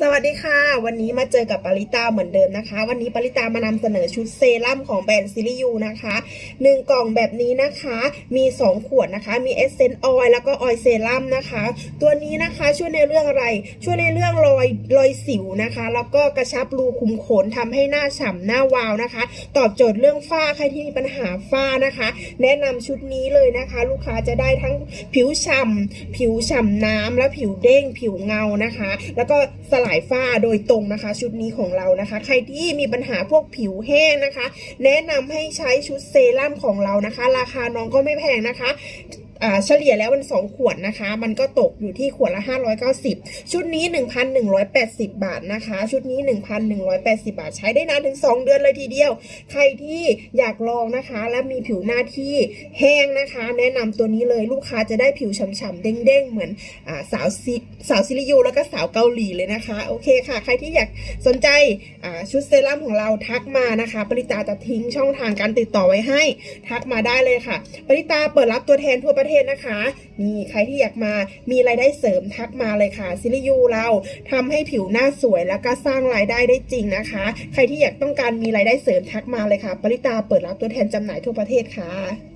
สวัสดีค่ะ วันนี้มาเจอกับปริตาเหมือนเดิมนะคะ วันนี้ปริตามานำเสนอชุดเซรั่มของแบรนด์ซิลิยูนะคะหนึ่งกล่องแบบนี้นะคะ มี 2 ขวดนะคะ มีเอสเซนต์ออยแล้วก็ออยเซรั่มนะคะ ตัวนี้นะคะช่วยในเรื่องอะไร ช่วยในเรื่องรอยรอยสิวนะคะ แล้วก็กระชับรูขุมขนทำให้หน้าฉ่ำหน้าวาวนะคะ ตอบโจทย์เรื่องฝ้าใครที่มีปัญหาฝ้านะคะ แนะนำชุดนี้เลยนะคะ ลูกค้าจะได้ทั้งผิวฉ่ำผิวฉ่ำน้ำและผิวเด้งผิวเงานะคะ แล้วก็สลายฝ้าโดยตรงนะคะ ชุดนี้ของเรานะคะ ใครที่มีปัญหาพวกผิวแห้งนะคะ แนะนำให้ใช้ชุดเซรั่มของเรานะคะ ราคาน้องก็ไม่แพงนะคะ เฉลี่ยแล้วมัน 2 ขวดนะคะ มันก็ตกอยู่ที่ขวดละ 590 ชุดนี้ 1,180 บาทนะคะ ชุดนี้ 1,180 บาท ใช้ได้นานถึง 2 เดือนเลยทีเดียว ใครที่อยากลองนะคะ และมีผิวหน้าที่แห้งนะคะ แนะนำตัวนี้เลยลูกค้าจะได้ผิวฉ่ำๆเด้งๆ เหมือนอสาวซิสาวซิลิยูแล้วก็สาวเกาหลีเลยนะคะ โอเคค่ะ ใครที่อยากสนใจชุดเซรั่มของเราทักมานะคะ ปริตาจะทิ้งช่องทางการติดต่อไว้ให้ ทักมาได้เลยค่ะ ปริตาเปิดรับตัวแทนทั่วประเทศนะคะ นี่ใครที่อยากมามีรายได้เสริมทักมาเลยค่ะซิลิยูเราทำให้ผิวหน้าสวยแล้วก็สร้างรายได้ได้จริงนะคะ ใครที่อยากต้องการมีรายได้เสริมทักมาเลยค่ะ ปริตาเปิดรับตัวแทนจำหน่ายทั่วประเทศค่ะ